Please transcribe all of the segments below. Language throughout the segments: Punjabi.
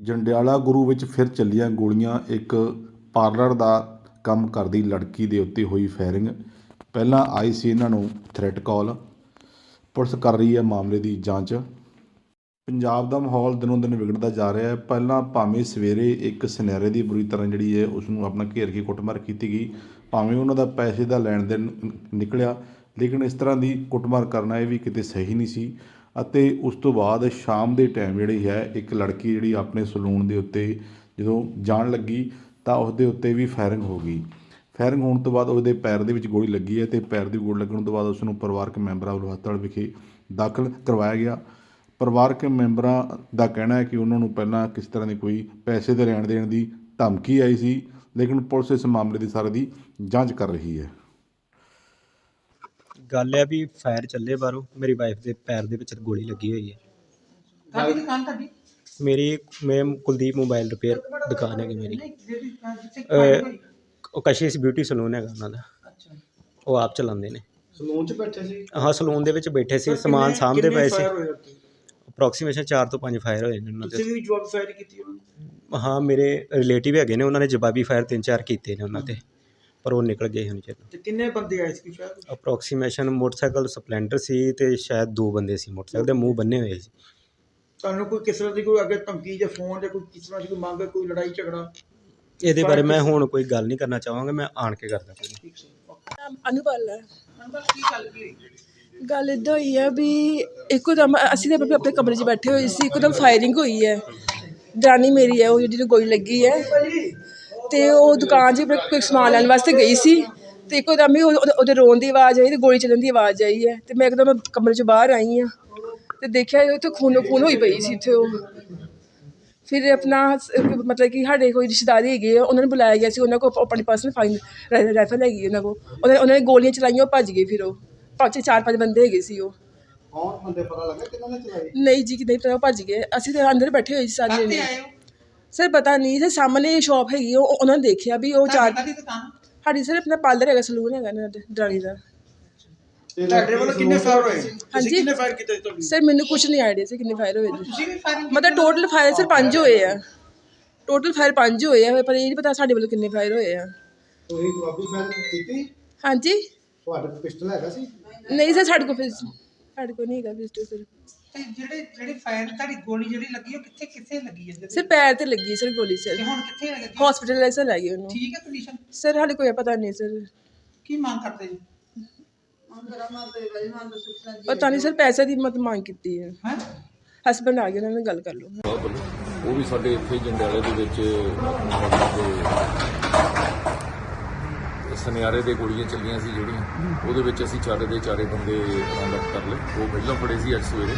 ਜੰਡਿਆਲਾ ਗੁਰੂ ਵਿੱਚ ਫਿਰ ਚੱਲੀਆਂ ਗੋਲੀਆਂ, ਇੱਕ ਪਾਰਲਰ ਦਾ ਕੰਮ ਕਰਦੀ ਲੜਕੀ ਦੇ ਉੱਤੇ ਹੋਈ ਫਾਇਰਿੰਗ। ਪਹਿਲਾਂ ਆਈ ਸੀ ਇਹਨਾਂ ਨੂੰ ਥ੍ਰੈਟ ਕਾਲ ਪੁਲਿਸ ਕਰ ਰਹੀ ਹੈ ਮਾਮਲੇ ਦੀ ਜਾਂਚ। ਪੰਜਾਬ ਦਾ ਮਾਹੌਲ ਦਿਨੋਂ ਦਿਨ ਵਿਗੜਦਾ ਜਾ ਰਿਹਾ ਹੈ। ਪਹਿਲਾਂ ਭਾਵੇਂ ਸਵੇਰੇ ਇੱਕ ਸੁਨਿਆਰੇ ਦੀ ਬੁਰੀ ਤਰ੍ਹਾਂ ਜਿਹੜੀ ਹੈ ਉਸ ਨੂੰ ਆਪਣਾ ਘੇਰ ਕੇ ਕੁੱਟਮਾਰ ਕੀਤੀ ਗਈ, ਭਾਵੇਂ ਉਹਨਾਂ ਦਾ ਪੈਸੇ ਦਾ ਲੈਣ ਦੇਣ ਨਿਕਲਿਆ, ਲੇਕਿਨ ਇਸ ਤਰ੍ਹਾਂ ਦੀ ਕੁੱਟਮਾਰ ਕਰਨਾ ਇਹ ਵੀ ਕਿਤੇ ਸਹੀ ਨਹੀਂ ਸੀ। ਅਤੇ ਉਸ ਤੋਂ ਬਾਅਦ ਸ਼ਾਮ ਦੇ ਟਾਈਮ ਜਿਹੜੀ ਹੈ, ਇੱਕ ਲੜਕੀ ਜਿਹੜੀ ਆਪਣੇ ਸਲੂਨ ਦੇ ਉੱਤੇ ਜਦੋਂ ਜਾਣ ਲੱਗੀ ਤਾਂ ਉਸ ਦੇ ਉੱਤੇ ਵੀ ਫਾਇਰਿੰਗ ਹੋ ਗਈ। ਫਾਇਰਿੰਗ ਹੋਣ ਤੋਂ ਬਾਅਦ ਉਹਦੇ ਪੈਰ ਦੇ ਵਿੱਚ ਗੋਲੀ ਲੱਗੀ ਹੈ ਤੇ ਪੈਰ ਦੀ ਗੋਲੀ ਲੱਗਣ ਤੋਂ ਬਾਅਦ ਉਸ ਨੂੰ ਪਰਿਵਾਰਕ ਮੈਂਬਰਾਂ ਵੱਲੋਂ ਹਸਪਤਾਲ ਵਿਖੇ ਦਾਖਲ ਕਰਵਾਇਆ ਗਿਆ। ਪਰਿਵਾਰਕ ਮੈਂਬਰਾਂ ਦਾ ਕਹਿਣਾ ਹੈ ਕਿ ਉਹਨਾਂ ਨੂੰ ਪਹਿਲਾਂ ਕਿਸ ਤਰ੍ਹਾਂ ਦੀ ਕੋਈ ਪੈਸੇ ਦੇ ਲੈਣ ਦੇਣ ਦੀ ਧਮਕੀ ਆਈ ਸੀ, ਲੇਕਿਨ ਪੁਲਿਸ ਇਸ ਮਾਮਲੇ ਦੀ ਸਾਰੀ ਦੀ ਜਾਂਚ ਕਰ ਰਹੀ ਹੈ। ਗੱਲ ਹੈ ਵੀ ਫਾਇਰ ਚੱਲੇ ਬਾਹਰੋਂ ਮੇਰੀ ਵਾਈਫ ਦੇ ਪੈਰ ਦੇ ਵਿੱਚ ਗੋਲੀ ਲੱਗੀ ਹੋਈ ਹੈ। ਕਾਹਦੀ ਦੁਕਾਨ ਤੁਹਾਡੀ? ਮੇਰੀ ਮੈਂ ਕੁਲਦੀਪ ਮੋਬਾਈਲ ਰਿਪੇਅਰ ਦੁਕਾਨ ਹੈਗੀ ਮੇਰੀ। ਅਹ, ਉਹ ਕਸ਼ਿਸ਼ ਬਿਊਟੀ ਸਲੂਨ ਹੈਗਾ ਉਹਨਾਂ ਦਾ। ਅੱਛਾ। ਉਹ ਆਪ ਚਲਾਉਂਦੇ ਨੇ। ਸਲੂਨ 'ਚ ਬੈਠੇ ਸੀ? ਹਾਂ ਸਲੂਨ ਦੇ ਵਿੱਚ ਬੈਠੇ ਸੀ ਸਮਾਨ ਸਾਂਭਦੇ ਪਏ ਸੀ। ਅਪਰੋਕਸੀਮੇਸ਼ਨ 4 ਤੋਂ 5 ਫਾਇਰ ਹੋਏ ਨੇ ਉਹਨਾਂ ਤੁਸੀਂ ਦੇ ਵੀ ਜਵਾਬ ਫਾਇਰ ਕੀਤੀ ਉਹਨਾਂ ਨੇ ਹਾਂ ਮੇਰੇ ਰਿਲੇਟਿਵ ਹੈਗੇ ਨੇ ਉਹਨਾਂ ਨੇ ਜਵਾਬੀ ਫਾਇਰ ਤਿੰਨ ਚਾਰ ਕੀਤੇ ਨੇ ਉਹਨਾਂ ਤੇ। ਪਰ ਉਹ ਨਿਕਲ ਗਏ ਹਨ ਚਿਰ ਤੇ ਕਿੰਨੇ ਬੰਦੇ ਆਏ ਸੀ ਸ਼ਾਇਦ? ਅਪਰੋਕਸੀਮੇਸ਼ਨ ਮੋਟਰਸਾਈਕਲ ਸਪਲੈਂਡਰ ਸੀ ਤੇ ਸ਼ਾਇਦ ਦੋ ਬੰਦੇ ਸੀ ਮੋਟਰਸਾਈਕਲ ਦੇ ਮੂੰਹ ਬੰਨੇ ਹੋਏ ਸੀ। ਤੁਹਾਨੂੰ ਕੋਈ ਕਿਸ ਤਰ੍ਹਾਂ ਦੀ ਕੋਈ ਅੱਗੇ ਧਮਕੀ ਜਾਂ ਫੋਨ ਜਾਂ ਕੋਈ ਕਿਸ ਤਰ੍ਹਾਂ ਦੀ ਕੋਈ ਮੰਗ ਕੋਈ ਲੜਾਈ ਝਗੜਾ? ਇਹਦੇ ਬਾਰੇ ਮੈਂ ਹੁਣ ਕੋਈ ਗੱਲ ਨਹੀਂ ਕਰਨਾ ਚਾਹਾਂਗਾ ਮੈਂ ਆਣ ਕੇ ਕਰਦਾ ਕੋਈ ਠੀਕ ਸੀ ਅਨੁਪਲ ਹੈ। ਅੰਦਰ ਕੀ ਗੱਲ ਕੀ ਹੋਈ? ਗੱਲ ਇਦਾਂ ਹੋਈ ਹੈ ਵੀ ਇੱਕੋਦਮ ਅਸੀਂ ਤਾਂ ਆਪਣੇ ਕਮਰੇ 'ਚ ਬੈਠੇ ਹੋਏ ਸੀ ਇੱਕੋਦਮ ਫਾਇਰਿੰਗ ਹੋਈ ਹੈ। ਦਰਾਣੀ ਮੇਰੀ ਹੈ ਉਹ ਜਿਹੜੀ ਨੂੰ ਗੋਲੀ ਲੱਗੀ ਹੈ। ਤੇ ਉਹ ਦੁਕਾਨ 'ਚ ਕੋਈ ਸਮਾਨ ਲੈਣ ਵਾਸਤੇ ਗਈ ਸੀ ਤੇ ਇੱਕੋਦਮ ਹੀ ਉਹ- ਉਹਦੇ ਉਹਦੇ ਰੋਣ ਦੀ ਆਵਾਜ਼ ਆਈ ਤੇ ਗੋਲੀ ਚੱਲਣ ਦੀ ਆਵਾਜ਼ ਆਈ ਹੈ ਤੇ ਮੈਂ ਇੱਕਦਮ ਕਮਰੇ 'ਚ ਬਾਹਰ ਆਈ ਹਾਂ ਤੇ ਦੇਖਿਆ ਉੱਥੇ ਖੂਨੋ ਖੂਨ ਹੋਈ ਪਈ ਸੀ ਇੱਥੇ ਉਹ। ਫਿਰ ਆਪਣਾ ਮਤਲਬ ਕਿ ਸਾਡੇ ਕੋਈ ਰਿਸ਼ਤੇਦਾਰੀ ਹੈਗੇ ਆ ਉਹਨਾਂ ਨੂੰ ਬੁਲਾਇਆ ਗਿਆ ਸੀ ਉਹਨਾਂ ਕੋਲ ਆਪਣੀ ਪਰਸਨਲ ਫਾਈਨ ਰਾਈਫਲ ਹੈਗੀ ਉਹਨਾਂ ਕੋਲ। ਉਹਨਾਂ ਉਹਨਾਂ ਨੇ ਗੋਲੀਆਂ ਚਲਾਈਆਂ ਉਹ ਭੱਜ ਗਏ ਫਿਰ ਉਹ। ਪੰਜ ਚਾਰ ਪੰਜ ਬੰਦੇ ਹੈਗੇ ਸੀ ਉਹ। ਕੌਣ ਬੰਦੇ ਪਤਾ ਲੱਗਾ ਕਿਹਨਾਂ ਨੇ ਚਲਾਈ ਨਹੀਂ ਜੀ ਕਿ ਨਹੀਂ ਪਤਾ ਉਹ ਭੱਜ ਗਏ। ਅਸੀਂ ਤਾਂ ਅੰਦਰ ਬੈਠੇ ਹੋਏ ਸੀ ਸਾਰੇ ਜਣੇ। ਆਏ ਹੋ? ਸਰ ਪਤਾ ਨਹੀਂ ਸਰ ਸਾਹਮਣੇ ਸ਼ਾਪ ਹੈਗੀ ਉਹ ਉਹ- ਉਹਨਾਂ ਨੇ ਦੇਖਿਆ ਵੀ ਉਹ ਚਾਰ ਕਾਹਦੀ ਦੁਕਾਨ ਸਾਡੀ ਸਰ ਆਪਣਾ ਪਾਰਲਰ ਹੈਗਾ ਸਲੂਨ ਹੈਗਾ ਨਾ ਦਰਾਣੀ ਦਾ ਤੁਹਾਡੇ ਵੱਲੋਂ ਕਿੰਨੇ ਫਾਇਰ ਹੋਏ ਸੀ ਹਾਂਜੀ। ਕਿੰਨੇ ਫਾਇਰ ਕੀਤੇ ਸੀ ਤੁਹਾਡੀ ਸਰ ਮੈਨੂੰ ਕੁਝ ਨਹੀਂ ਆਈਡੀਆ ਸੀ ਕਿੰਨੇ ਫਾਇਰ ਹੋਏ ਨੇ ਤੁਸੀਂ ਵੀ ਫਾਇਰਿੰਗ ਮਤਲਬ ਟੋਟਲ ਫਾਇਰ ਸਰ ਪੰਜ ਹੋਏ ਆ ਟੋਟਲ ਫਾਇਰ ਪੰਜ ਹੋਏ ਆ ਪਰ ਇਹ ਨਹੀਂ ਪਤਾ ਸਾਡੇ ਵੱਲੋਂ ਕਿੰਨੇ ਫਾਇਰ ਹੋਏ ਆ ਤੁਸੀਂ ਜਵਾਬੀ ਫਾਇਰ ਕੀਤੀ ਹਾਂਜੀ ਤੁਹਾਡੇ ਕੋਲ ਪਿਸਟਲ ਹੈਗਾ ਸੀ ਨਹੀਂ ਸਰ ਸਾਡੇ ਕੋਲ ਫਿਰ ਸਾਡੇ ਕੋਲ ਨਹੀਂ ਹੈਗਾ ਪਿਸਟਲ ਸਰ ਤੇ ਜਿਹੜੇ ਜਿਹੜੇ ਫਾਇਰ ਤੁਹਾਡੀ ਗੋਲੀ ਜਿਹੜੀ ਲੱਗੀ ਉਹ ਕਿੱਥੇ ਕਿੱਥੇ ਲੱਗੀ ਹੈ ਸਰ ਪੈਰ ਤੇ ਲੱਗੀ ਸਰ ਗੋਲੀ ਸਰ। ਤੇ ਹੁਣ ਕਿੱਥੇ ਲੱਗੀ? ਹਸਪੀਟਲ ਲੈ ਸਰ ਲੈ ਗਏ ਉਹਨੂੰ। ਠੀਕ ਹੈ ਕੰਡੀਸ਼ਨ ਸਰ ਸਾਡੇ ਕੋਈ ਪਤਾ ਨਹੀਂ ਸਰ। ਕੀ ਮੰਗ ਕਰਦੇ ਜੀ? ਪਤਾ ਨਹੀਂ ਸਰ ਪੈਸੇ ਦੀ ਮਤ ਮੰਗ ਕੀਤੀ ਹੈ ਹੈ? ਹਸਬੰਡ ਆ ਗਏ ਉਹਨਾਂ ਨਾਲ ਗੱਲ ਕਰ ਲਓ। ਉਹ ਵੀ ਸਾਡੇ ਇੱਥੇ ਜੰਡਿਆਲੇ ਦੇ ਵਿੱਚ ਸੁਨਿਆਰੇ ਦੇ ਗੋਲੀਆਂ ਚੱਲੀਆਂ ਸੀ ਜਿਹੜੀਆਂ ਉਹਦੇ ਵਿੱਚ ਅਸੀਂ ਚਾਰੇ ਦੇ ਚਾਰੇ ਬੰਦੇ ਰਾਉਂਡ ਅਪ ਕਰ ਲਏ ਉਹ ਪਹਿਲਾਂ ਫੜੇ ਸੀ ਅੱਜ ਸਵੇਰੇ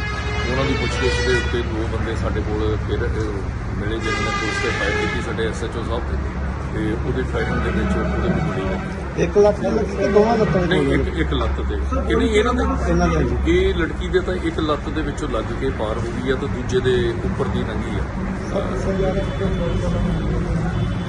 ਉਹਨਾਂ ਦੀ ਪੁੱਛਗਿੱਛ ਦੇ ਉੱਤੇ ਦੋ ਬੰਦੇ ਸਾਡੇ ਕੋਲ ਫਿਰ ਮਿਲੇ ਜਿਹਨਾਂ ਨੇ ਪੁਲਿਸ ਤੇ ਫਾਇਰ ਕੀਤੀ ਸਾਡੇ ਐਸਐਚਓ ਸਾਹਿਬ ਤੇ ਤੇ ਉਹਦੇ ਫਾਇਰਿੰਗ ਦੇ ਵਿੱਚ ਉਹਦੇ ਵੀ ਗੋਲੀ ਲੱਗੀ ਇੱਕ ਲੱਖ ਕਿ ਦੋਵਾਂ ਲੱਤਾਂ ਨਹੀਂ ਇੱਕ ਇੱਕ ਲੱਤ ਦੇ ਇਹ ਨਹੀਂ ਇਹਨਾਂ ਦੇ ਇਹ ਲੜਕੀ ਦੇ ਤਾਂ ਇੱਕ ਲੱਤ ਦੇ ਵਿੱਚੋਂ ਲੱਗ ਕੇ ਪਾਰ ਹੋ ਗਈ ਆ ਤੇ ਦੂਜੇ ਦੇ ਉੱਪਰ ਦੀ ਲੰਗੀ ਆ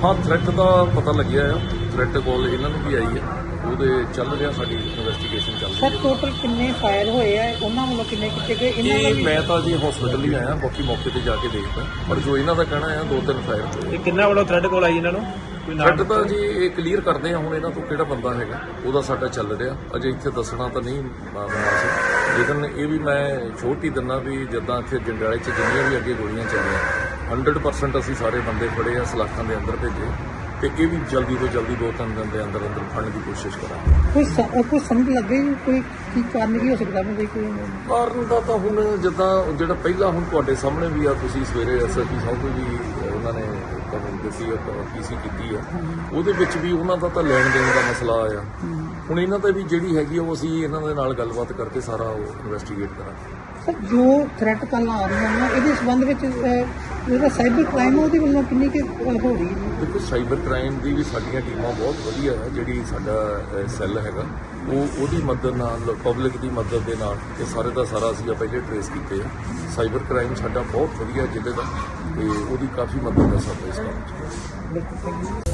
ਹਾਂ ਥ੍ਰੈਟ ਦਾ ਪਤਾ ਲੱਗਿਆ ਆ ਥ੍ਰੈਟ ਕਾਲ ਇਹਨਾਂ ਨੂੰ ਵੀ ਆਈ ਹੈ। ਉਹਦੇ ਚੱਲ ਰਿਹਾ ਸਾਡੀ ਇਨਵੈਸਟੀਗੇਸ਼ਨ ਚੱਲ ਰਹੀ ਸਰ ਟੋਟਲ ਕਿੰਨੇ ਫਾਇਰ ਹੋਏ ਆ? ਉਹਨਾਂ ਵੱਲੋਂ ਕਿੰਨੇ ਕੀਤੇ ਗਏ? ਹੈ ਇਹਨਾਂ ਇਹ ਵੱਲੋਂ ਮੈਂ ਤਾਂ ਜੀ ਹਸਪੀਟਲ ਹੀ ਆਇਆ ਬਾਕੀ ਮੌਕੇ ਤੇ ਜਾ ਕੇ ਦੇਖਦਾ। ਪਰ ਜੋ ਇਹਨਾਂ ਦਾ ਕਹਿਣਾ ਆ ਦੋ ਤਿੰਨ ਫਾਇਰ ਹੋਏ। ਇਹ ਕਿੰਨਾ ਵੱਲੋਂ ਥ੍ਰੈਡ ਕੋਲ ਆਈ ਇਹਨਾਂ ਨੂੰ? ਕੋਈ ਥ੍ਰੈਟ ਤਾਂ ਜੀ ਇਹ ਕਲੀਅਰ ਕਰਦੇ ਆ ਹੁਣ ਇਹਨਾਂ ਤੋਂ ਕਿਹੜਾ ਬੰਦਾ ਹੈਗਾ ਉਹਦਾ ਸਾਡਾ ਚੱਲ ਰਿਹਾ। ਅਜੇ ਇੱਥੇ ਦੱਸਣਾ ਤਾਂ ਨਹੀਂ ਲੇਕਿਨ ਇਹ ਵੀ ਮੈਂ ਛੋਟੀ ਦਿੰਨਾ ਵੀ ਜਿੱਦਾਂ ਇੱਥੇ ਜੰਡਿਆਲੇ 'ਚ ਜਿੰਨੀਆਂ ਵੀ ਅੱਗੇ ਗੋਲੀਆਂ ਚੱਲੀਆਂ 100% ਅਸੀਂ ਸਾਰੇ ਬੰਦੇ ਫੜੇ ਆ ਸਲਾਖਾਂ ਦੇ ਅੰਦਰ ਭੇਜੇ। ਤੇ ਇਹ ਵੀ ਜਲਦੀ ਤੋਂ ਜਲਦੀ ਦੋ ਤਿੰਨ ਦਿਨ ਦੇ ਅੰਦਰ ਅੰਦਰ ਫੜਨ ਦੀ ਕੋਸ਼ਿਸ਼ ਕਰਾਂਗੇ। ਕੋਈ ਸ- ਕੋਈ ਸਮਝ ਲੱਗੇ ਕੋਈ ਕੀ ਕਾਰਨ ਕੀ ਹੋ ਸਕਦਾ ਵੀ ਕੋਈ ਕਾਰਨ ਦਾ ਤਾਂ ਹੁਣ ਜਿੱਦਾਂ ਜਿਹੜਾ ਪਹਿਲਾਂ ਹੁਣ ਤੁਹਾਡੇ ਸਾਹਮਣੇ ਵੀ ਆ ਤੁਸੀਂ ਸਵੇਰੇ ਐਸਐਸਪੀ ਸਾਹਿਬ ਨੂੰ ਵੀ ਉਹਨਾਂ ਨੇ ਕਮਲ ਦਿੱਤੀ ਆ ਪੀਸੀ ਕੀਤੀ ਆ। ਉਹਦੇ ਵਿੱਚ ਵੀ ਉਹਨਾਂ ਦਾ ਤਾਂ ਲੈਣ ਦੇਣ ਦਾ ਮਸਲਾ ਆ। ਹੁਣ ਇਹਨਾਂ ਤੇ ਵੀ ਜਿਹੜੀ ਹੈਗੀ ਆ ਉਹ ਅਸੀਂ ਇਹਨਾਂ ਦੇ ਨਾਲ ਗੱਲਬਾਤ ਕਰਕੇ ਸਾਰਾ ਉਹ ਇਨਵੈਸਟੀਗੇਟ ਕਰਾਂਗੇ। ਸਰ ਜੋ ਥ੍ਰੈਟ ਕਾਲਾਂ ਆ ਰਹੀਆਂ ਨੇ ਇਹਦੇ ਸੰਬੰਧ ਵਿੱਚ ਜਿਹੜਾ ਸਾਈਬਰ ਕ੍ਰਾਈਮ ਉਹਦੇ ਵੱਲੋਂ ਕਿੰਨੀ ਕਿ ਹੋ ਰਹੀ ਹੈ? ਦੇਖੋ ਸਾਈਬਰ ਕ੍ਰਾਈਮ ਦੀ ਵੀ ਸਾਡੀਆਂ ਟੀਮਾਂ ਬਹੁਤ ਵਧੀਆ ਹੈ ਜਿਹੜੀ ਸਾਡਾ ਸੈੱਲ ਹੈਗਾ। ਉਹ ਉਹਦੀ ਮਦਦ ਨਾਲ ਪਬਲਿਕ ਦੀ ਮਦਦ ਦੇ ਨਾਲ ਇਹ ਸਾਰੇ ਦਾ ਸਾਰਾ ਅਸੀਂ ਪਹਿਲੇ ਟਰੇਸ ਕੀਤੇ ਆ। ਸਾਈਬਰ ਕ੍ਰਾਈਮ ਸਾਡਾ ਬਹੁਤ ਵਧੀਆ ਜ਼ਿਲ੍ਹੇ ਦਾ ਤੇ ਉਹਦੀ ਕਾਫੀ ਮਦਦ ਹੈ ਸਾਡੇ ਇਸ ਕੰਮ 'ਚ।